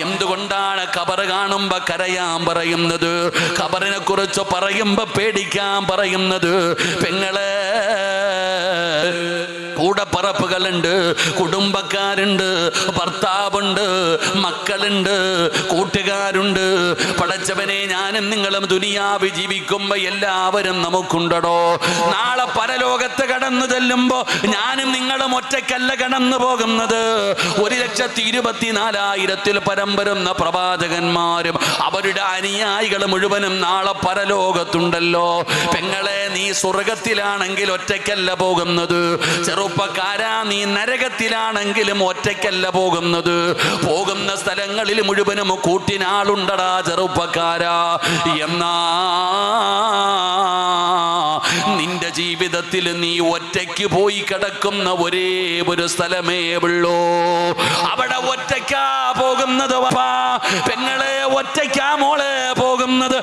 എന്തുകൊണ്ടാണ് കബറ് കാണുമ്പോ കരയാൻ പറയുന്നത്? ഖബറിനെ കുറിച്ച് പറയുമ്പോ പേടിക്കാൻ പറയുന്നത്? പെങ്ങളെ കൂടപ്പറപ്പുകളുണ്ട് കുടുംബക്കാരുണ്ട് ഭർത്താവുണ്ട് മക്കളുണ്ട് കൂട്ടുകാരുണ്ട്. പടച്ചവനെ ഞാനും നിങ്ങളും ദുനിയാവ് ജീവിക്കുമ്പോ എല്ലാവരും നമുക്കുണ്ടടോ. നാളെ പരലോകത്ത് കടന്നു ചെല്ലുമ്പോ ഞാനും നിങ്ങളും ഒറ്റക്കല്ല കടന്നു പോകുന്നത്. ഒരു ലക്ഷത്തി ഇരുപത്തിനാലായിരത്തിൽ പരം പ്രവാചകന്മാരും അവരുടെ അനുയായികൾ മുഴുവനും നാളെ പരലോകത്തുണ്ടല്ലോ. പെങ്ങളെ നീ സ്വർഗത്തിലാണെങ്കിൽ ഒറ്റയ്ക്കല്ല പോകുന്നത്. ചെറുപ്പക്കാരാ നീ നരകത്തിലാണെങ്കിലും ഒറ്റയ്ക്കല്ല പോകുന്നത്? പോകുന്ന സ്ഥലങ്ങളിൽ മുഴുവനും കൂട്ടിനാളുണ്ടടാ ചെറുപ്പക്കാരാ. എന്നാ നിന്റെ ജീവിതത്തിൽ നീ ഒറ്റയ്ക്ക് പോയി കിടക്കുന്ന ഒരേ ഒരു സ്ഥലമേ ഉള്ളൂ. അവിടെ ഒറ്റയ്ക്കാ പോകുന്നത്. പെങ്ങളെ ഒറ്റയ്ക്കാ മോളെ പോകുന്നത്.